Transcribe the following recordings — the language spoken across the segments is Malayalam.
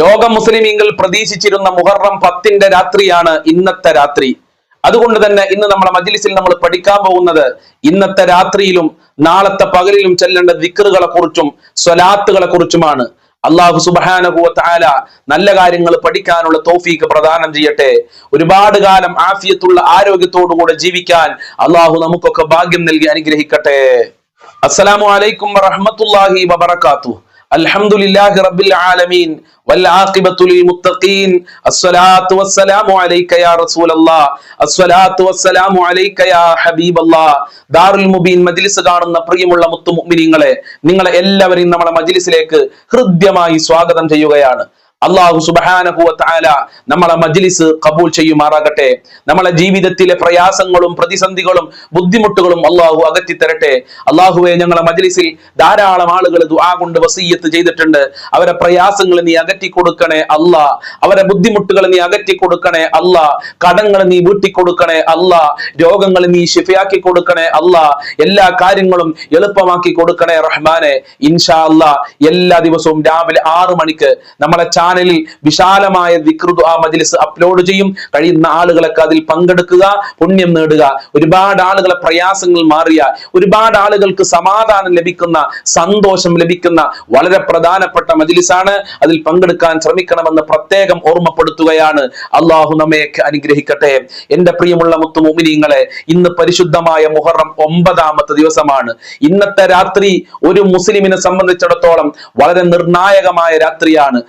ലോക മുസ്ലിമീങ്ങൾ പ്രതീക്ഷിച്ചിരുന്ന മുഹറം പത്തിന്റെ രാത്രിയാണ് ഇന്നത്തെ രാത്രി. അതുകൊണ്ട് തന്നെ ഇന്ന് നമ്മുടെ മജ്ലിസിൽ നമ്മൾ പഠിക്കാൻ പോകുന്നത് ഇന്നത്തെ രാത്രിയിലും നാളത്തെ പകലിലും ചെല്ലേണ്ട ദിക്കറുകളെ കുറിച്ചും സ്വലാത്തുകളെ കുറിച്ചുമാണ് അള്ളാഹു സുബാനഹുവ താല നല്ല കാര്യങ്ങൾ പഠിക്കാനുള്ള തോഫീക്ക് പ്രദാനം ചെയ്യട്ടെ. ഒരുപാട് കാലം ആഫിയത്തുള്ള ആരോഗ്യത്തോടുകൂടെ ജീവിക്കാൻ അള്ളാഹു നമുക്കൊക്കെ ഭാഗ്യം നൽകി അനുഗ്രഹിക്കട്ടെ. അസ്സലാമു അലൈക്കും വറഹ്മത്തുള്ളാഹി വബറകാതുഹു അൽഹംദുലില്ലാഹി റബ്ബിൽ ആലമീൻ والعاقبة للمتقين الصلاة والسلام عليك يا رسول الله الصلاة والسلام عليك يا حبيب الله ദാറുൽ മുബീൻ മജ്ലിസ് കാണുന്ന പ്രിയമുള്ള മുത്തു മുഅ്മിനീങ്ങളെ നിങ്ങളെ എല്ലാവരെയും നമ്മുടെ മജ്ലിസിലേക്ക് ഹൃദ്യമായി സ്വാഗതം ചെയ്യുകയാണ് അള്ളാഹു സുബാനഹുല നമ്മളെ മജ്ലിസ് കബൂൽ ചെയ്യുമാറാകട്ടെ. നമ്മളെ ജീവിതത്തിലെ പ്രയാസങ്ങളും പ്രതിസന്ധികളും ബുദ്ധിമുട്ടുകളും അള്ളാഹു അകറ്റി തരട്ടെ അള്ളാഹുവെ ഞങ്ങളെ മജ്ലിസിൽ ധാരാളം ആളുകൾ ദുആ കൊണ്ട് വസീയത്ത് ചെയ്തിട്ടുണ്ട്. അവരെ പ്രയാസങ്ങൾ നീ അകറ്റി കൊടുക്കണേ അല്ല. അവരെ ബുദ്ധിമുട്ടുകൾ നീ അകറ്റി കൊടുക്കണേ അല്ല. കടങ്ങൾ നീ വീട്ടി കൊടുക്കണേ അല്ല. രോഗങ്ങൾ നീ ഷിഫയാക്കി കൊടുക്കണേ അല്ല. എല്ലാ കാര്യങ്ങളും എളുപ്പമാക്കി കൊടുക്കണേ റഹ്മാനെ. ഇൻഷാ അല്ലാ എല്ലാ ദിവസവും രാവിലെ ആറു മണിക്ക് നമ്മളെ ചാനലിൽ വിശാലമായ വികൃത ആ മജ്ലിസ് അപ്ലോഡ് ചെയ്യും. കഴിയുന്ന ആളുകളൊക്കെ അതിൽ പങ്കെടുക്കുക പുണ്യം നേടുക. ഒരുപാട് ആളുകളെ പ്രയാസങ്ങൾ മാറിയ ഒരുപാട് ആളുകൾക്ക് സമാധാനം ലഭിക്കുന്ന സന്തോഷം ലഭിക്കുന്ന വളരെ പ്രധാനപ്പെട്ട മജ്ലിസാണ്. അതിൽ പങ്കെടുക്കാൻ ശ്രമിക്കണമെന്ന് പ്രത്യേകം ഓർമ്മപ്പെടുത്തുകയാണ്. അള്ളാഹു നമ്മയൊക്കെ അനുഗ്രഹിക്കട്ടെ. എന്റെ പ്രിയമുള്ള മുത്തു മോമിനിയങ്ങളെ ഇന്ന് പരിശുദ്ധമായ മുഹറം ഒമ്പതാമത്തെ ദിവസമാണ്. ഇന്നത്തെ രാത്രി ഒരു മുസ്ലിമിനെ സംബന്ധിച്ചിടത്തോളം വളരെ നിർണായകമായ രാത്രിയാണ്.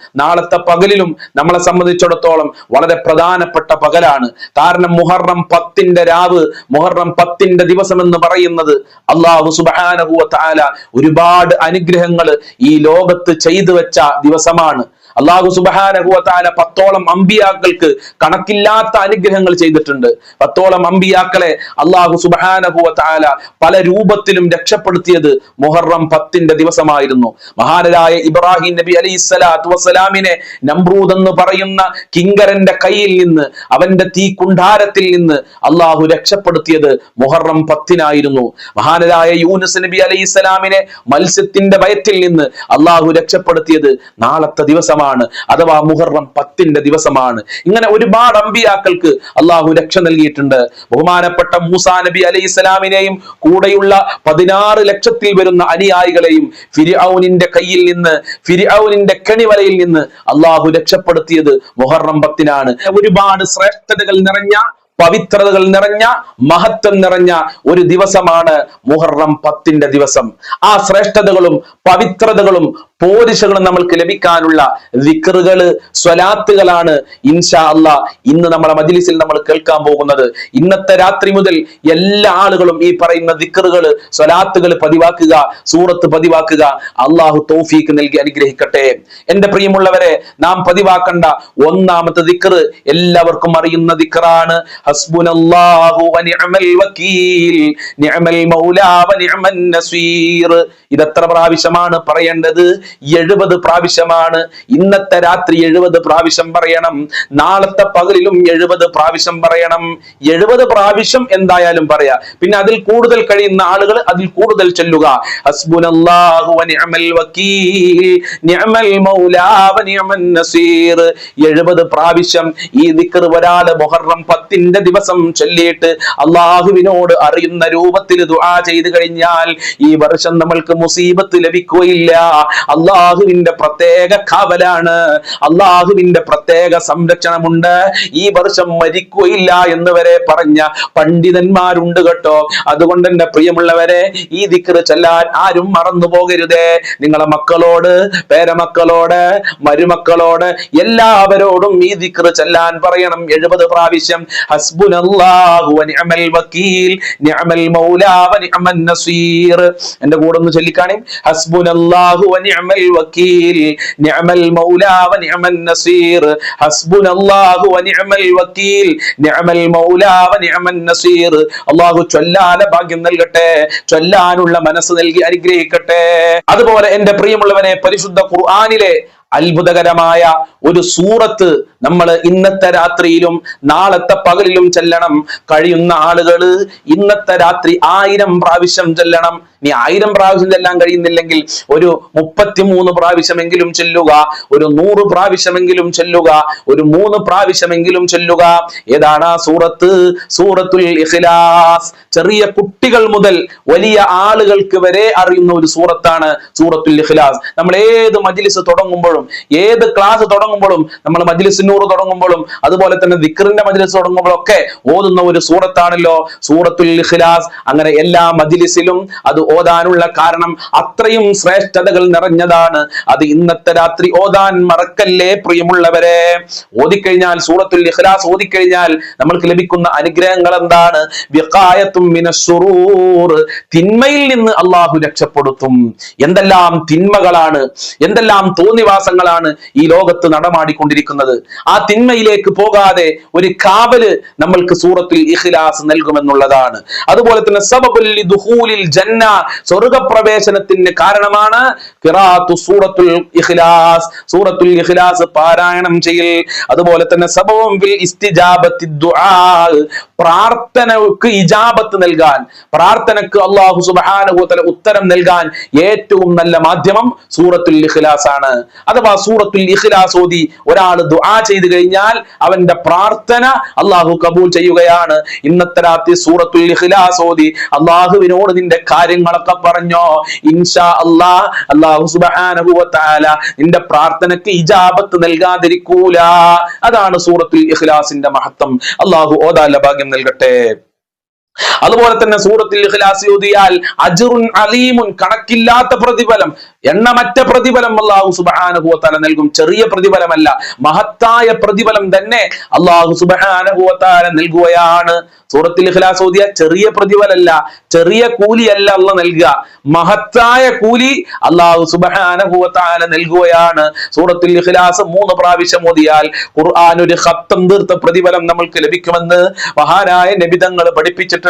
നാളത്തെ പകലിലും നമ്മളെ സംബന്ധിച്ചിടത്തോളം വളരെ പ്രധാനപ്പെട്ട പകലാണ്. കാരണം മുഹറം പത്തിന്റെ രാവ് മുഹറം പത്തിന്റെ ദിവസം എന്ന് പറയുന്നത് അള്ളാഹു സുബാനഹുവ താല ഒരുപാട് അനുഗ്രഹങ്ങൾ ഈ ലോകത്ത് ചെയ്തു വെച്ച ദിവസമാണ്. അള്ളാഹു സുബാനഹുവത്താല പത്തോളം അമ്പിയാക്കൾക്ക് കണക്കില്ലാത്ത അനുഗ്രഹങ്ങൾ ചെയ്തിട്ടുണ്ട്. പത്തോളം അമ്പിയാക്കളെ അള്ളാഹു സുബാനഹുവത്താല പല രൂപത്തിലും രക്ഷപ്പെടുത്തിയത് മുഹറം പത്തിന്റെ ദിവസമായിരുന്നു. മഹാനരായ ഇബ്രാഹിം നബി അലൈഹി സ്വലാത്തു വസ്സലാമിനെ നമ്രൂദ് എന്ന് പറയുന്ന കിങ്കരന്റെ കയ്യിൽ നിന്ന് അവന്റെ തീ കുണ്ടാരത്തിൽ നിന്ന് അള്ളാഹു രക്ഷപ്പെടുത്തിയത് മുഹറം പത്തിനായിരുന്നു. മഹാനരായ യൂനുസ് നബി അലൈഹി സ്വലാമിനെ മത്സ്യത്തിന്റെ വയറ്റിൽ നിന്ന് അള്ളാഹു രക്ഷപ്പെടുത്തിയത് നാളത്തെ ദിവസമാണ് അഥവാ മുഹറം പത്തിന്റെ ദിവസമാണ്. ഇങ്ങനെ ഒരുപാട് അമ്പിയാക്കൾക്ക് അള്ളാഹു രക്ഷ നൽകിയിട്ടുണ്ട്. ബഹുമാനപ്പെട്ട മൂസാ നബി അലൈഹി ഇസ്ലാമിനെയും കൂടെയുള്ള പതിനാറ് ലക്ഷത്തിൽ വരുന്ന അനുയായികളെയും ഫിരിഔനിന്റെ കയ്യിൽ നിന്ന് ഫിരിഔനിന്റെ കെണിവലയിൽ നിന്ന് അള്ളാഹു രക്ഷപ്പെടുത്തിയത് മുഹറം പത്തിനാണ്. ഒരുപാട് ശ്രേഷ്ഠതകൾ നിറഞ്ഞ പവിത്രതകൾ നിറഞ്ഞ മഹത്വം നിറഞ്ഞ ഒരു ദിവസമാണ് മുഹറം പത്തിന്റെ ദിവസം. ആ ശ്രേഷ്ഠതകളും പവിത്രതകളും പോരിശകളും നമ്മൾക്ക് ലഭിക്കാനുള്ള വിക്റുകൾ സ്വലാത്തുകളാണ് ഇൻഷാ അല്ല ഇന്ന് നമ്മുടെ മജിലിസിൽ നമ്മൾ കേൾക്കാൻ പോകുന്നത്. ഇന്നത്തെ രാത്രി മുതൽ എല്ലാ ആളുകളും ഈ പറയുന്ന വിക്രുകൾ സ്വലാത്തുകൾ പതിവാക്കുക സൂറത്ത് പതിവാക്കുക. അള്ളാഹു തോഫീക്ക് നൽകി അനുഗ്രഹിക്കട്ടെ. എന്റെ പ്രിയമുള്ളവരെ നാം പതിവാക്കേണ്ട ഒന്നാമത്തെ ദിക്കറ് എല്ലാവർക്കും അറിയുന്ന ദിക്കറാണ് ഇതെത്ര പ്രാവശ്യമാണ് പറയേണ്ടത്? എഴുപത് പ്രാവശ്യമാണ്. ഇന്നത്തെ രാത്രി എഴുപത് പ്രാവശ്യം പറയണം. നാളത്തെ പകലിലും എഴുപത് പ്രാവശ്യം പറയണം. എഴുപത് പ്രാവശ്യം എന്തായാലും പറയാ. പിന്നെ അതിൽ കൂടുതൽ കഴിയുന്ന ആളുകൾ അതിൽ കൂടുതൽ ചൊല്ലുക. എഴുപത് പ്രാവശ്യം ഈ നിക്കർ ഒരാൾ മൊഹറം പത്തിന്റെ ദിവസം ചൊല്ലിയിട്ട് അള്ളാഹുവിനോട് അറിയുന്ന രൂപത്തിൽ ദുആ ചെയ്തു കഴിഞ്ഞാൽ ഈ വർഷം നമ്മൾക്ക് മുസീബത്ത് ലഭിക്കുകയില്ല. അള്ളാഹുവിന്റെ പ്രത്യേക കാവലാണ്. അള്ളാഹുവിന്റെ പ്രത്യേക സംരക്ഷണമുണ്ട്. ഈ വർഷം മരിക്കുകയില്ല എന്ന് വരെ പറഞ്ഞ പണ്ഡിതന്മാരുണ്ട് കേട്ടോ. അതുകൊണ്ട് എന്റെ പ്രിയമുള്ളവരെ ഈ ദിക്കറ് ചെല്ലാൻ ആരും മറന്നു പോകരുതേ. നിങ്ങളെ മക്കളോട് പേരമക്കളോട് മരുമക്കളോട് എല്ലാവരോടും ഈ ദിക്കറ് ചെല്ലാൻ പറയണം. എഴുപത് പ്രാവശ്യം ഹസ്ബുനല്ലാഹു വനിഅമൽ വക്കീൽ നിഅമൽ മൗലാ വനിഅമൻ നസീർ. എന്റെ കൂടെ ഒന്ന് ചൊല്ലിക്കാണേ. ഹസ്ബുനല്ലാഹു വനിഅമൽ വക്കീൽ നിഅമൽ മൗലാ വനിഅമൻ നസീർ. ഹസ്ബുനല്ലാഹു വനിഅമൽ വക്കീൽ നിഅമൽ മൗലാ വനിഅമൻ നസീർ. അല്ലാഹു ചൊല്ലാന ഭാഗ്യം നൽകട്ടെ ചൊല്ലാനുള്ള മനസ്സ് നൽകി അനുഗ്രഹിക്കട്ടെ. അതുപോലെ എന്റെ പ്രിയമുള്ളവനെ പരിശുദ്ധ ഖുർആനിലെ അത്ഭുതകരമായ ഒരു സൂറത്ത് നമ്മൾ ഇന്നത്തെ രാത്രിയിലും നാളത്തെ പകലിലും ചെല്ലണം. കഴിയുന്ന ആളുകൾ ഇന്നത്തെ രാത്രി ആയിരം പ്രാവശ്യം ചെല്ലണം. നീ ആയിരം പ്രാവശ്യം ചെല്ലാൻ കഴിയുന്നില്ലെങ്കിൽ ഒരു മുപ്പത്തിമൂന്ന് പ്രാവശ്യമെങ്കിലും ചെല്ലുക ഒരു നൂറ് പ്രാവശ്യമെങ്കിലും ചെല്ലുക ഒരു മൂന്ന് പ്രാവശ്യമെങ്കിലും ചെല്ലുക. ഏതാണ് സൂറത്ത്? സൂറത്തുൽ ഇഖ്ലാസ്. ചെറിയ കുട്ടികൾ മുതൽ വലിയ ആളുകൾക്ക് വരെ അറിയുന്ന ഒരു സൂറത്താണ് സൂറത്തുൽ ഇഖ്ലാസ്. നമ്മൾ ഏത് മജ്ലിസ് തുടങ്ങുമ്പോഴും ഏത് ക്ലാസ് തുടങ്ങുമ്പോഴും നമ്മൾ മജ്ലിസ് നൂറ് തുടങ്ങുമ്പോഴും അതുപോലെ തന്നെ ദിക്റിന്റെ മജ്ലിസ് തുടങ്ങുമ്പോഴും ഒക്കെ ഓതുന്ന ഒരു സൂറത്താണല്ലോ സൂറത്തുൽ ഇഖ്ലാസ്. അങ്ങനെ എല്ലാ മജ്ലിസിലും അത് ഓതാനുള്ള കാരണം അത്രയും ശ്രേഷ്ഠതകൾ നിറഞ്ഞതാണ്. അത് ഇന്നത്തെ രാത്രി ഓതാൻ മറക്കല്ലേ പ്രിയമുള്ളവരെ? ഓതിക്കഴിഞ്ഞാൽ സൂറത്തുൽ ഇഖ്ലാസ് ഓതിക്കഴിഞ്ഞാൽ നമ്മൾക്ക് ലഭിക്കുന്ന അനുഗ്രഹങ്ങൾ എന്താണ്? തിന്മയിൽ നിന്ന് അള്ളാഹു രക്ഷപ്പെടുത്തും. എന്തെല്ലാം തിന്മകളാണ് എന്തെല്ലാം തോന്നിവാസങ്ങളാണ് ഈ ലോകത്ത് നടമാടിക്കൊണ്ടിരിക്കുന്നത്. ആ തിന്മയിലേക്ക് പോകാതെ ഒരു കാവൽ നമ്മൾക്ക് സൂറത്തുൽ ഇഖ്ലാസ് നൽകുമെന്നുള്ളതാണ്. അതുപോലെ തന്നെ സബബുൽ ജന്ന സ്വർഗപ്രവേശനത്തിന് കാരണമാണ് സൂറത്തുൽ ഇഖ്ലാസ്. സൂറത്തുൽ ഇഖ്ലാസ് പാരായണം ചെയ്യൽ. അതുപോലെ തന്നെ സബവും പ്രാർത്ഥനക്ക് ഇജാബത്ത് നൽകാൻ. പ്രാർത്ഥനക്ക് അള്ളാഹു സുബ്ഹാനഹു വതആല ഉത്തരം നൽകാൻ ഏറ്റവും നല്ല മാധ്യമം സൂറത്തുൽ ഇഖ്ലാസ് ആണ്. അഥവാ സൂറത്തുൽ ഇഖ്ലാസ് ഓതി ഒരാൾ ദുആ ചെയ്തു കഴിഞ്ഞാൽ അവന്റെ പ്രാർത്ഥന അള്ളാഹു കബൂൽ ചെയ്യുകയാണ്. ഇന്നത്തെ രാത്രി സൂറത്തുൽ ഇഖ്ലാസ് ഓതി. അള്ളാഹുവിനോട് നിന്റെ കാര്യങ്ങളൊക്കെ പറഞ്ഞോ ഇൻഷാ അല്ലാ അള്ളാഹു സുബ്ഹാനഹു വതആല നിന്റെ പ്രാർത്ഥനക്ക് ഇജാബത്ത് നൽകാതിരിക്കൂല. അതാണ് സൂറത്തുൽ ഇഖ്ലാസിന്റെ മഹത്വം. അള്ളാഹു ഓതാല ഭാഗ്യം നൽകട്ടെ. അതുപോലെ തന്നെ സൂറത്തിൽ ഇഖ്ലാസ് ഓതിയാൽ അലീമുൻ കണക്കില്ലാത്ത പ്രതിഫലം എണ്ണമറ്റ പ്രതിഫലം അള്ളാഹു സുബ്ഹാനഹു തല നൽകും. ചെറിയ പ്രതിഫലമല്ല മഹത്തായ പ്രതിഫലം തന്നെ അള്ളാഹു സുബ്ഹാനഹു തല നൽകുകയാണ്. സൂറത്തിൽ ഇഖ്ലാസ് ഓതിയ ചെറിയ പ്രതിഫലല്ല ചെറിയ കൂലിയല്ല അല്ല നൽകുക. മഹത്തായ കൂലി അള്ളാഹു സുബ്ഹാനഹു തല നൽകുകയാണ്. സൂറത്തിൽ ഇഖ്ലാസ് മൂന്ന് പ്രാവശ്യം ഓതിയാൽ ഖുർആൻ ഒരു ഹത്തം തീർത്ത പ്രതിഫലം നമ്മൾക്ക് ലഭിക്കുമെന്ന് മഹാനായ നബിതങ്ങൾ പഠിപ്പിച്ചിട്ടുണ്ട്.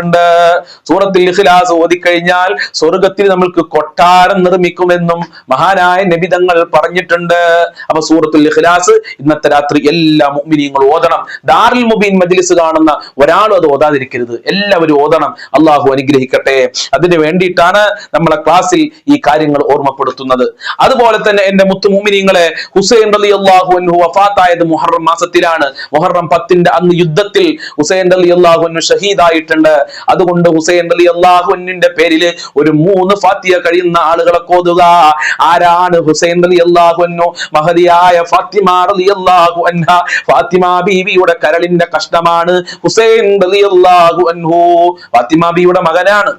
സൂറത്തിൽ ഇഖ്ലാസ് ഓതിക്കഴിഞ്ഞാൽ സ്വർഗത്തിൽ നമ്മൾക്ക് കൊട്ടാരം നിർമ്മിക്കുമെന്നും മഹാനായ നബിതങ്ങൾ പറഞ്ഞിട്ടുണ്ട്. അപ്പൊ സൂറത്തുൽ ഇഖ്ലാസ് ഇന്നത്തെ രാത്രി എല്ലാ മുഅ്മിനീങ്ങളും ഓതണം. ദാറുൽ മുബീൻ മജ്ലിസ് കാണുന്ന ഒരാളും അത് ഓതാതിരിക്കരുത്. എല്ലാവരും ഓതണം. അള്ളാഹു അനുഗ്രഹിക്കട്ടെ. അതിന് വേണ്ടിയിട്ടാണ് നമ്മളെ ക്ലാസ്സിൽ ഈ കാര്യങ്ങൾ ഓർമ്മപ്പെടുത്തുന്നത്. അതുപോലെ തന്നെ എന്റെ മുത്തു മുഅ്മിനീങ്ങളെ ഹുസൈൻ റളിയല്ലാഹു അള്ളാഹു അൻഹു വഫാത്തായത് മുഹറം മാസത്തിലാണ്. മുഹറം പത്തിന്റെ അന്ന് യുദ്ധത്തിൽ ഹുസൈൻ റളിയല്ലാഹു അള്ളാഹു അൻഹു ഷഹീദായിട്ടുണ്ട്. അതുകൊണ്ട് ഹുസൈൻ അലി അള്ളാഹു പേരിൽ ഒരു മൂന്ന് ഫാത്തിയ കഴിയുന്ന ആളുകളെ കോതുക. ആരാണ് ഹുസൈൻ അലി അള്ളാഹു അൻഹു? മഹതിയായ ഫാത്തിമ അലി അള്ളാഹു അൻഹ. ഫാത്തിമ ബീവിയുടെ കരളിന്റെ കഷ്ടമാണ് ഹുസൈൻ അലി അള്ളാഹു അൻഹു. ഫാത്തിമ ബീവിയുടെ മകനാണ്.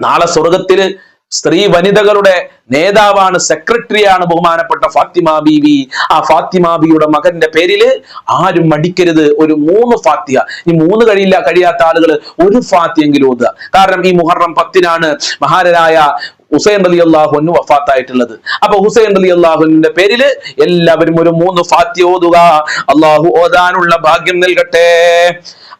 നാളെ സ്വർഗത്തിൽ സ്ത്രീ വനിതകളുടെ നേതാവാണ് സെക്രട്ടറിയാണ് ബഹുമാനപ്പെട്ട ഫാത്തിമ ബീവി. ആ ഫാത്തിമ ബിയുടെ മകന്റെ പേരിൽ ആരും മടിക്കരുത് ഒരു മൂന്ന് ഫാത്തിയ ഈ മൂന്ന് കഴിയില്ല കഴിയാത്ത ആളുകൾ ഒരു ഫാത്തിയെങ്കിലും ഓതുക. കാരണം ഈ മുഹറം പത്തിനാണ് മഹാരരായ ഹുസൈൻ അലി അള്ളാഹുന് വഫാത്തായിട്ടുള്ളത്. അപ്പൊ ഹുസൈൻ അലി അള്ളാഹുവിന്റെ പേരിൽ എല്ലാവരും ഒരു മൂന്ന് ഫാത്തി ഓതുക. അള്ളാഹു ഓതാനുള്ള ഭാഗ്യം നൽകട്ടെ.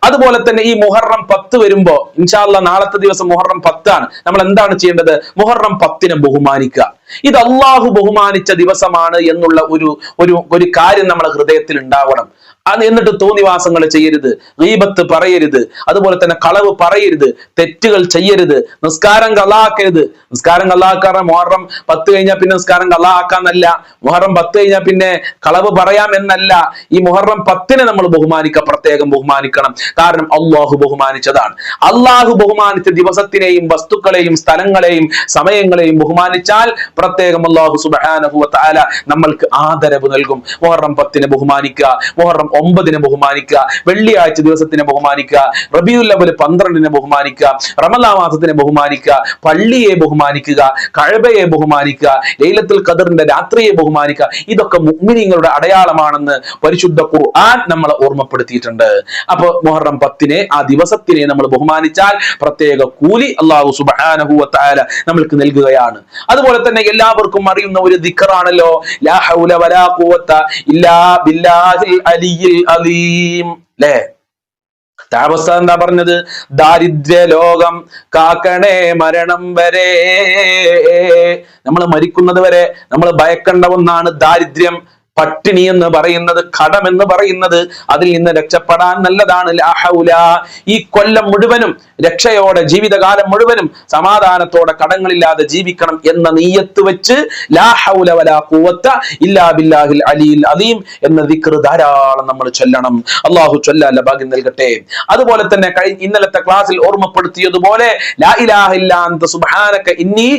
അതുപോലെ തന്നെ ഈ മുഹറം പത്ത് വരുമ്പോ ഇൻഷാല്ല നാളത്തെ ദിവസം മുഹറം പത്താണ്. നമ്മൾ എന്താണ് ചെയ്യേണ്ടത്? മുഹറം പത്തിനെ ബഹുമാനിക്കുക. ഇത് അള്ളാഹു ബഹുമാനിച്ച ദിവസമാണ് എന്നുള്ള ഒരു ഒരു ഒരു കാര്യം നമ്മുടെ ഹൃദയത്തിൽ ഉണ്ടാവണം. അത് എന്നിട്ട് തോന്നിവാസങ്ങൾ ചെയ്യരുത്. ഗീബത്ത് പറയരുത്. അതുപോലെ തന്നെ കളവ് പറയരുത്. തെറ്റുകൾ ചെയ്യരുത്. നിസ്കാരം കള്ളാക്കരുത്. നിസ്കാരം കള്ളാക്കാറ മുഹറം പത്ത് കഴിഞ്ഞാൽ പിന്നെ നിസ്കാരം കള്ളാക്കാന്നല്ല. മുഹറം പത്ത് കഴിഞ്ഞാൽ പിന്നെ കളവ് പറയാം എന്നല്ല. ഈ മുഹറം പത്തിനെ നമ്മൾ ബഹുമാനിക്കുക പ്രത്യേകം ബഹുമാനിക്കണം. കാരണം അള്ളാഹു ബഹുമാനിച്ചതാണ്. അള്ളാഹു ബഹുമാനിച്ച ദിവസത്തിനെയും വസ്തുക്കളെയും സ്ഥലങ്ങളെയും സമയങ്ങളെയും ബഹുമാനിച്ചാൽ പ്രത്യേകം അള്ളാഹു സുബാനഹു താല നമ്മൾക്ക് ആദരവ് നൽകും. മുഹറം പത്തിനെ ബഹുമാനിക്കുക മുഹറം ഒമ്പതിനെ ബഹുമാനിക്കുക വെള്ളിയാഴ്ച ദിവസത്തിനെ ബഹുമാനിക്കുക റബിയുൽ അവൽ പന്ത്രണ്ടിനെ ബഹുമാനിക്കുക റമലാ മാസത്തിനെ ബഹുമാനിക്കുക പള്ളിയെ ബഹുമാനിക്കുക കഴബയെ ബഹുമാനിക്കുക ലൈലത്തുൽ ഖദറിന്റെ രാത്രിയെ ബഹുമാനിക്കുക. ഇതൊക്കെ മുഗ്മിനിങ്ങളുടെ അടയാളമാണെന്ന് പരിശുദ്ധ ഖുർആൻ നമ്മളെ ഓർമ്മപ്പെടുത്തിയിട്ടുണ്ട്. അപ്പൊ മുഹറം പത്തിനെ ആ ദിവസത്തിനെ നമ്മൾ ബഹുമാനിച്ചാൽ പ്രത്യേക കൂലി അള്ളാഹു തആല നമ്മൾക്ക് നൽകുകയാണ്. അതുപോലെ തന്നെ എല്ലാവർക്കും അറിയുന്ന ഒരു ദിക്കറാണല്ലോ ലാ ഹൗല വലാ ഇല്ലാ ബില്ലാഹിൽ അലിയിൽ അലീം. ല്ലേ? താമസ എന്താ പറഞ്ഞത്? ദാരിദ്ര്യ ലോകം കാക്കണേ മരണം വരെ. നമ്മൾ മരിക്കുന്നത് വരെ നമ്മൾ ഭയക്കേണ്ട ഒന്നാണ് ദാരിദ്ര്യം. പട്ടിണി എന്ന് പറയുന്നത് കടം എന്ന് പറയുന്നത് അതിൽ നിന്ന് രക്ഷപ്പെടാൻ നല്ലതാണ്. ലാഹൗല ഈ കൊല്ലം മുഴുവനും രക്ഷയോടെ ജീവിതകാലം മുഴുവനും സമാധാനത്തോടെ കടങ്ങളില്ലാതെ ജീവിക്കണം എന്ന നീയത്ത് വെച്ച് ലാഹൗല വലാ ഇല്ലാ ബില്ലാഹിൽ അലീം എന്ന ദിക്ർ ധാരാളം നമ്മൾ ചൊല്ലണം. അള്ളാഹു ചൊല്ലാല്ല ഭാഗ്യം നൽകട്ടെ. അതുപോലെ തന്നെ ഇന്നലത്തെ ക്ലാസ്സിൽ ഓർമ്മപ്പെടുത്തിയതുപോലെ ലാ ഇലാഹ ഇന്നി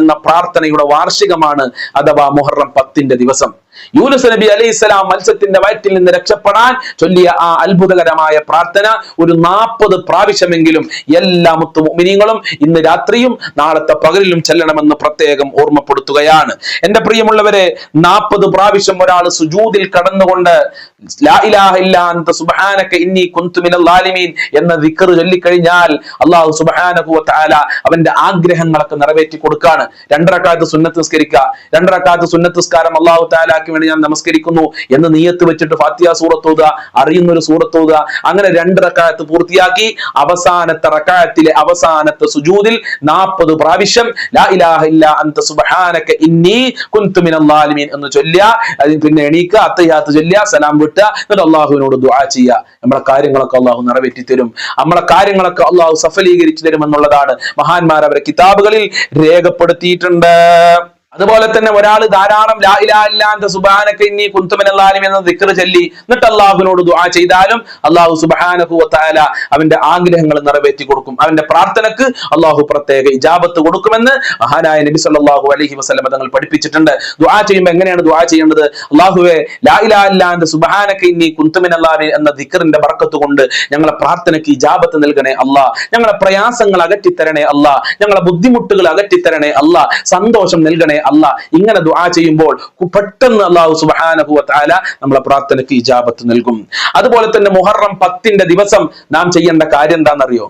എന്ന പ്രാർത്ഥനയുടെ വാർഷികമാണ് അഥവാ മുഹറം പത്തിന്റെ ദിവസം. welcome. യൂനുസ് നബി അലൈഹി സ്വലാം മത്സ്യത്തിന്റെ വയറ്റിൽ നിന്ന് രക്ഷപ്പെടാൻ ചൊല്ലിയ ആ അത്ഭുതകരമായ പ്രാർത്ഥന ഒരു നാൽപ്പത് പ്രാവശ്യമെങ്കിലും എല്ലാ മുത്തു മുഅ്മിനീങ്ങളും ഇന്ന് രാത്രിയും നാളത്തെ പകലിലും ചെല്ലണമെന്ന് പ്രത്യേകം ഓർമ്മപ്പെടുത്തുകയാണ്. എന്റെ പ്രിയമുള്ളവരെ നാൽപ്പത് പ്രാവശ്യം ഒരാൾ സുജൂതിൽ കടന്നുകൊണ്ട് എന്ന ദിക്കർ ചൊല്ലിക്കഴിഞ്ഞാൽ അള്ളാഹു തആല അവന്റെ ആഗ്രഹങ്ങളൊക്കെ നിറവേറ്റി കൊടുക്കാണ് രണ്ടരക്കാലത്ത് സുന്നത്ത് നിസ്കരിക്കുക. രണ്ടരക്കാലത്ത് സുന്നത്ത് നിസ്കാരം അള്ളാഹു താലാക്ക് വേണ്ടി ഞാൻ നമസ്കരിക്കുന്നു എന്ന് നീയത്ത് വെച്ചിട്ട് ഫാത്തിയ സൂറത്ത് ഓതുക അറിയുന്ന ഒരു സൂറത്ത് ഓതുക. അങ്ങനെ രണ്ട് റക്കായത്ത് പൂർത്തിയാക്കി അവസാനത്തെ റക്കായത്തിലെ അവസാനത്തെ സുജൂതിൽ നാൽപ്പത് പ്രാവശ്യം ലാ ഇലാഹ ഇല്ല സുബ്ഹാനക ഇന്നി കുന്തു എന്ന് പിന്നെ എണീക്കുക അത്തയ്യാത്ത് ചൊല്ലുക സലാം വിട്ടുക. എന്നിട്ട് അള്ളാഹുവിനോട് ദുആ ചെയ്യുക. നമ്മുടെ കാര്യങ്ങളൊക്കെ അള്ളാഹു നിറവേറ്റി തരും. നമ്മുടെ കാര്യങ്ങളൊക്കെ അള്ളാഹു സഫലീകരിച്ചു തരും എന്നുള്ളതാണ് മഹാന്മാർ അവരെ കിതാബുകളിൽ രേഖപ്പെടുത്തിയിട്ടുണ്ട്. അതുപോലെ തന്നെ ഒരാൾ ധാരാളം ലാ ഇലാഹ ഇല്ലാ അന്ത സുബ്ഹാനക ഇന്നി കുന്തു മിനൽ എന്ന ദിക്കർ ചൊല്ലി എന്നിട്ട് അള്ളാഹുവിനോട് ദുആ ചെയ്താലും അള്ളാഹു സുബാനഹു വ തആല അവന്റെ ആഗ്രഹങ്ങൾ നിറവേറ്റി കൊടുക്കും. അവന്റെ പ്രാർത്ഥനക്ക് അള്ളാഹു പ്രത്യേക ഇജാബത്ത് കൊടുക്കുമെന്ന് മഹാനായ നബി സല്ലല്ലാഹു അലൈഹി വസല്ലം തങ്ങൾ പഠിപ്പിച്ചിട്ടുണ്ട്. ദുആ ചെയ്യുമ്പോൾ എങ്ങനെയാണ് ദുആ ചെയ്യേണ്ടത്? അള്ളാഹുവെ ലാ ഇലാഹ ഇനി അന്ത സുബ്ഹാനക ഇന്നി കുന്തു മിനൽ എന്ന ദിക്കറിന്റെ ബർക്കത്ത് കൊണ്ട് ഞങ്ങളെ പ്രാർത്ഥനയ്ക്ക് ഇജാബത്ത് നൽകണേ അല്ലാ ഞങ്ങളെ പ്രയാസങ്ങൾ അകറ്റിത്തരണേ അല്ലാ ഞങ്ങളെ ബുദ്ധിമുട്ടുകൾ അകറ്റിത്തരണേ അല്ലാ സന്തോഷം നൽകണേ അല്ല ഇങ്ങനെ ദുആ ചെയ്യുമ്പോൾ പെട്ടെന്ന് അള്ളാഹു വ തആല നമ്മളെ പ്രാർത്ഥനയ്ക്ക് ഇജാബത്ത് നൽകും. അതുപോലെ തന്നെ മുഹറം പത്തിന്റെ ദിവസം നാം ചെയ്യേണ്ട കാര്യം എന്താണെന്നറിയോ?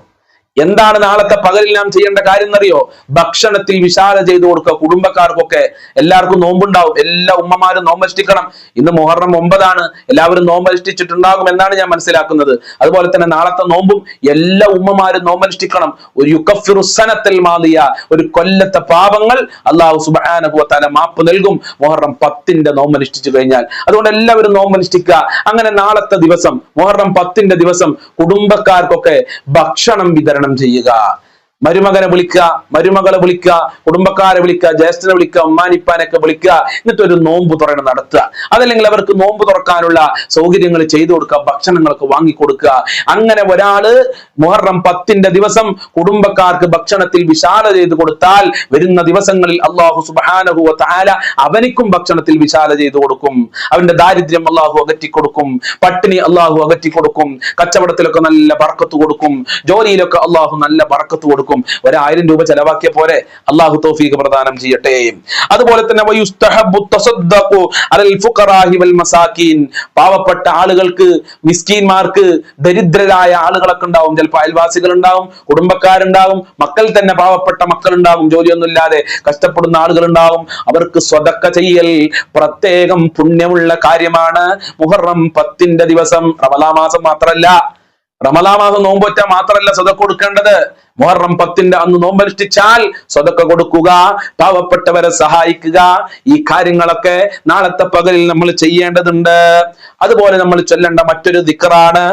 എന്താണ് നാളത്തെ പകലിൽ നാം ചെയ്യേണ്ട കാര്യം എന്നറിയോ? ഭക്ഷണത്തിൽ വിശാല ചെയ്തു കൊടുക്കുക. കുടുംബക്കാർക്കൊക്കെ എല്ലാവർക്കും നോമ്പുണ്ടാവും. എല്ലാ ഉമ്മമാരും നോമ്പനുഷ്ഠിക്കണം ഇന്ന് മുഹറം ഒമ്പതാണ്. എല്ലാവരും നോമ്പനുഷ്ഠിച്ചിട്ടുണ്ടാകും എന്നാണ് ഞാൻ മനസ്സിലാക്കുന്നത്. അതുപോലെ തന്നെ നാളത്തെ നോമ്പും എല്ലാ ഉമ്മമാരും നോമ്പനുഷ്ഠിക്കണം ഒരു യുക്കഫിറുസനത്തിൽ മാതിയ ഒരു കൊല്ലത്തെ പാപങ്ങൾ അള്ളാഹു തആല മാപ്പ് നൽകും. മുഹറം പത്തിന്റെ നോമ്പനുഷ്ഠിച്ചു കഴിഞ്ഞാൽ. അതുകൊണ്ട് എല്ലാവരും നോമ്പനുഷ്ഠിക്കുക അങ്ങനെ നാളത്തെ ദിവസം മുഹറം പത്തിന്റെ ദിവസം കുടുംബക്കാർക്കൊക്കെ ഭക്ഷണം വിതരണം ചെയ്യുക. മരുമകനെ വിളിക്കുക മരുമകളെ വിളിക്കുക കുടുംബക്കാരെ വിളിക്കുക ജ്യേഷ്ഠനെ വിളിക്കുക ഉമ്മാനിപ്പാനൊക്കെ വിളിക്കുക എന്നിട്ട് ഒരു നോമ്പ് തുറയണം നടത്തുക. അതല്ലെങ്കിൽ അവർക്ക് നോമ്പ് തുറക്കാനുള്ള സൗകര്യങ്ങൾ ചെയ്തു കൊടുക്കുക ഭക്ഷണങ്ങളൊക്കെ വാങ്ങിക്കൊടുക്കുക അങ്ങനെ ഒരാൾ മുഹറം പത്തിന്റെ ദിവസം കുടുംബക്കാർക്ക് ഭക്ഷണത്തിൽ വിശാല ചെയ്തു കൊടുത്താൽ വരുന്ന ദിവസങ്ങളിൽ അള്ളാഹു സുബ്ഹാനഹു വ തആല അവനിക്കും ഭക്ഷണത്തിൽ വിശാല ചെയ്തു കൊടുക്കും. അവന്റെ ദാരിദ്ര്യം അള്ളാഹു അകറ്റി കൊടുക്കും. പട്ടിണി അള്ളാഹു അകറ്റി കൊടുക്കും. കച്ചവടത്തിലൊക്കെ നല്ല പറക്കത്ത് കൊടുക്കും. ജോലിയിലൊക്കെ അള്ളാഹു നല്ല പറക്കത്ത് കൊടുക്കും. ഒരായിരം രൂപ ചെലവാക്കിയ പോലെ അള്ളാഹു തൗഫീഖ് പ്രദാനം ചെയ്യട്ടെ. അതുപോലെ തന്നെ പാവപ്പെട്ട ആളുകൾക്ക് മിസ്കീന്മാർക്ക് ദരിദ്രരായ ആളുകളൊക്കെ ഉണ്ടാവും. ചിലപ്പോൾ അയൽവാസികൾ ഉണ്ടാവും കുടുംബക്കാരുണ്ടാവും മക്കൾ തന്നെ പാവപ്പെട്ട മക്കൾ ഉണ്ടാവും ജോലിയൊന്നുമില്ലാതെ കഷ്ടപ്പെടുന്ന ആളുകൾ ഉണ്ടാവും അവർക്ക് സ്വതക്ക ചെയ്യൽ പ്രത്യേകം പുണ്യമുള്ള കാര്യമാണ്. മുഹറം പത്തിന്റെ ദിവസം റമലാ മാസം മാത്രമല്ല. റമലാ മാസം നോമ്പൊറ്റ മാത്രമല്ല സ്വതക്ക കൊടുക്കേണ്ടത്. മുഹറം പത്തിന്റെ അന്ന് നോമ്പനുഷ്ഠിച്ചാൽ സ്വതക്ക കൊടുക്കുക പാവപ്പെട്ടവരെ സഹായിക്കുക. ഈ കാര്യങ്ങളൊക്കെ നാളത്തെ പകലിൽ നമ്മൾ ചെയ്യേണ്ടതുണ്ട്. അതുപോലെ നമ്മൾ ചൊല്ലേണ്ട മറ്റൊരു ദിക്കറാണ്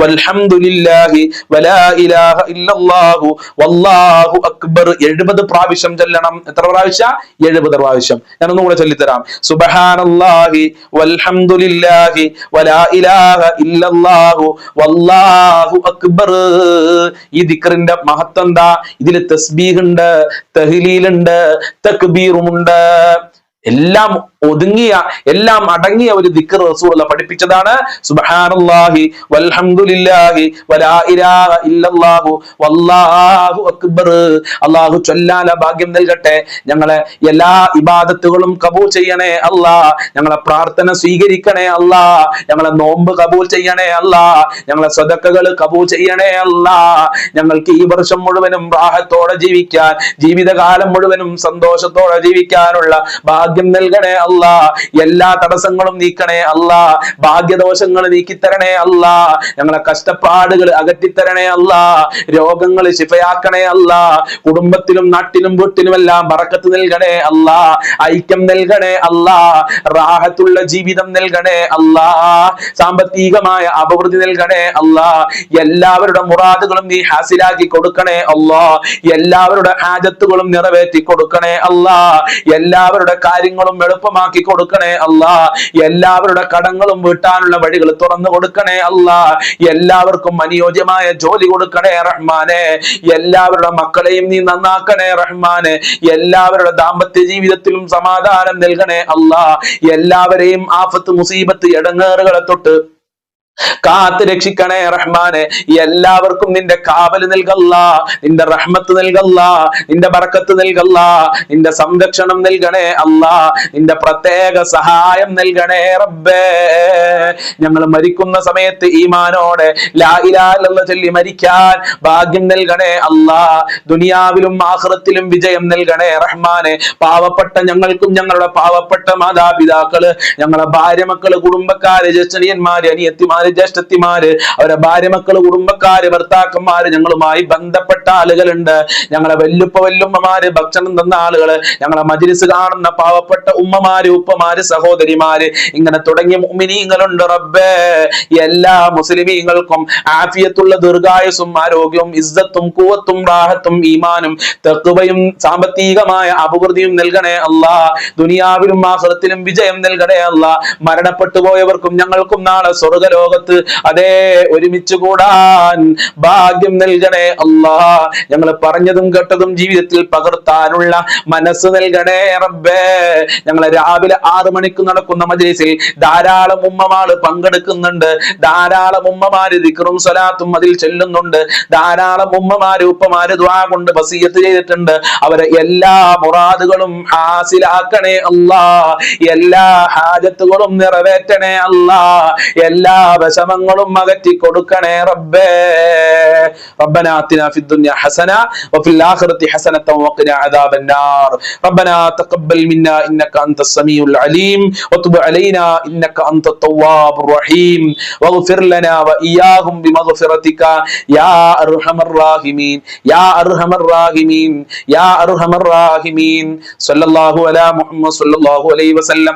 വൽഹംദുലില്ലാഹി വലാ ഇലാഹ ഇല്ലല്ലാഹു വല്ലാഹു അക്ബർ. എഴുപത് പ്രാവശ്യം ചൊല്ലണം. എത്ര പ്രാവശ്യം? എഴുപത് പ്രാവശ്യം. ഞാൻ ഒന്നുകൂടെ ചൊല്ലിത്തരാം. സുബ്ഹാനല്ലാഹി വൽഹംദുലില്ലാഹി വലാ ഇലാഹ ഇല്ലല്ലാഹു വല്ലാഹു അക്ബർ. ഈ ദിക്റിന്റെ മഹത്വം എന്താ? ഇതിൽ തസ്ബീഹ് ഉണ്ട് തഹ്ലീലുണ്ട് തക്ബീറുമുണ്ട് എല്ലാം ഒതുങ്ങിയ എല്ലാം അടങ്ങിയ ഒരു ദിക്കർ റസൂലുള്ള പഠിപ്പിച്ചതാണ്. സുബ്ഹാനല്ലാഹി വൽഹംദുലില്ലാഹി വലാ ഇലാഹ ഇല്ലല്ലാഹു വല്ലാഹു അക്ബർ. ചൊല്ലാല ഭാഗ്യം നൽകട്ടെ. ഞങ്ങളെ എല്ലാ ഇബാദത്തുകളും കബൂൽ ചെയ്യണേ അല്ലാ. ഞങ്ങളെ പ്രാർത്ഥന സ്വീകരിക്കണേ അല്ലാ. ഞങ്ങളെ നോമ്പ് കബൂൽ ചെയ്യണേ അല്ലാ. ഞങ്ങളെ സ്വതക്കകൾ കബൂൽ ചെയ്യണേ അല്ലാ. ഞങ്ങൾക്ക് ഈ വർഷം മുഴുവനും റാഹത്തോടെ ജീവിക്കാൻ ജീവിതകാലം മുഴുവനും സന്തോഷത്തോടെ ജീവിക്കാനുള്ള ഭാഗ്യം ഭാഗ്യം നൽകണേ അല്ല. എല്ലാ തടസ്സങ്ങളും നീക്കണേ അല്ല. ഭാഗ്യദോഷങ്ങൾ നീക്കിത്തരണേ അല്ല. ഞങ്ങളെ കഷ്ടപ്പാടുകൾ അകറ്റിത്തരണേ അല്ല. രോഗങ്ങൾ ശിഫയാക്കണേ അല്ല. കുടുംബത്തിലും നാട്ടിലും വീട്ടിലും എല്ലാം ബറക്കത്ത് നൽകണേ അല്ല. ഐക്യം നൽകണേ അല്ല. റാഹത്തുള്ള ജീവിതം നൽകണേ അല്ല. സാമ്പത്തികമായ അഭിവൃദ്ധി നൽകണേ അല്ല. എല്ലാവരുടെ മുറാദുകളും നീ ഹാസിലാക്കി കൊടുക്കണേ അല്ല. എല്ലാവരുടെ ഹാജത്തുകളും നിറവേറ്റി കൊടുക്കണേ അല്ല. എല്ലാവരുടെ കാര്യങ്ങളും എളുപ്പമാക്കി കൊടുക്കണേ അല്ല. എല്ലാവരുടെ കടങ്ങളും വീട്ടാനുള്ള വഴികൾ തുറന്നു കൊടുക്കണേ അല്ല. എല്ലാവർക്കും അനുയോജ്യമായ ജോലി കൊടുക്കണേ റഹ്മാനെ. എല്ലാവരുടെ മക്കളെയും നീ നന്നാക്കണേ റഹ്മാനെ. എല്ലാവരുടെ ദാമ്പത്യ ജീവിതത്തിലും സമാധാനം നൽകണേ അല്ല. എല്ലാവരെയും ആഫത്ത് മുസീബത്ത് ഇടങ്ങേറുകളെ തൊട്ട് കാത്ത് രക്ഷിക്കണേ റഹ്മാനെ. എല്ലാവർക്കും നിന്റെ കാവൽ നൽകല്ല നിന്റെ റഹ്മത്ത് നൽകല്ല നിന്റെ ബറക്കത്ത് നൽകല്ല നിന്റെ സംരക്ഷണം നൽകണേ അല്ല നിന്റെ പ്രത്യേക സഹായം നൽകണേ റബ്ബേ. ഞങ്ങൾ മരിക്കുന്ന സമയത്ത് ഈമാനോടെ ലാ ഇലാഹ ഇല്ലല്ലാഹ് ചൊല്ലി മരിക്കാൻ ഭാഗ്യം നൽകണേ അല്ല. ദുനിയാവിലും ആഹ്റത്തിലും വിജയം നൽകണേ റഹ്മാനെ. പാവപ്പെട്ട ഞങ്ങൾക്കും ഞങ്ങളുടെ പാവപ്പെട്ട മാതാപിതാക്കൾ ഞങ്ങളുടെ ഭാര്യ മക്കൾ കുടുംബക്കാര് ജ്യേഷ്ഠനിയന്മാര് അനിയത്തിമാര് ജ്യേഷ്ഠത്തിമാര് അവരെ ഭാര്യ മക്കൾ കുടുംബക്കാര് ഭർത്താക്കന്മാര് ഞങ്ങളുമായി ബന്ധപ്പെട്ട ആളുകളുണ്ട്. ഞങ്ങളെ വല്ലുപ്പ വല്ലുമ്മമാര് ഭക്ഷണം തന്ന ആളുകൾ ഞങ്ങളെ മജിലിസ് കാണുന്ന പാവപ്പെട്ട ഉമ്മമാര് ഉപ്പമാര് സഹോദരിമാര് ഇങ്ങനെ തുടങ്ങിയ മുമിനീങ്ങളുണ്ട് റബ്ബേ. എല്ലാ മുസ്ലിമീങ്ങൾക്കും ആഫിയത്തുള്ള ദീർഘായുസും ആരോഗ്യവും ഇസ്സത്തും കൂവത്തും റാഹത്തും ഈമാനും തെക്കുവയും സാമ്പത്തികമായ അഭിവൃദ്ധിയും നൽകണേ അല്ലാ. ദുനിയാവിലും ആഖിറത്തിലും വിജയം നൽകണേ അല്ലാ. മരണപ്പെട്ടു പോയവർക്കും ഞങ്ങൾക്കും നാളെ സ്വർഗലോകത്ത് അതേ ഒരുമിച്ച് കൂടാൻ ഭാഗ്യം നൽകണേ അല്ലാ ഞങ്ങൾ പറഞ്ഞതും കേട്ടതും ജീവിതത്തിൽ പകർത്താനുള്ള മനസ്സ് നൽകണേ റബ്ബേ. ഞങ്ങൾ രാവിലെ ആറു മണിക്ക് നടക്കുന്ന മജ്ലിസിൽ ധാരാളം ഉമ്മമാൾ പങ്കെടുക്കുന്നുണ്ട്. ധാരാളം ഉമ്മമാര് ദിക്റും സ്വലാത്തും അതിൽ ചെല്ലുന്നുണ്ട്. ധാരാളം ഉമ്മമാര് ഉപ്പമാര് ദ്വാ കൊണ്ട് വസീയത്ത് ചെയ്തിട്ടുണ്ട്. അവരെ എല്ലാ മുറാദുകളും ഹാസിലാക്കണേ അല്ലാ എല്ലാ ഹാജത്തുകളും നിറവേറ്റണേ അല്ലാ എല്ലാ വിഷമങ്ങളും അകറ്റി കൊടുക്കണേ റബ്ബേ ربنا آتنا في الدنيا حسنة وفي الآخرة حسنة وقنا عذاب النار ربنا تقبل منا إنك أنت السميع العليم وتب علينا إنك أنت التواب الرحيم واغفر لنا وإياهم بمغفرتك يا أرحم الراحمين يا أرحم الراحمين يا أرحم الراحمين صلى الله على محمد صلى الله عليه وسلم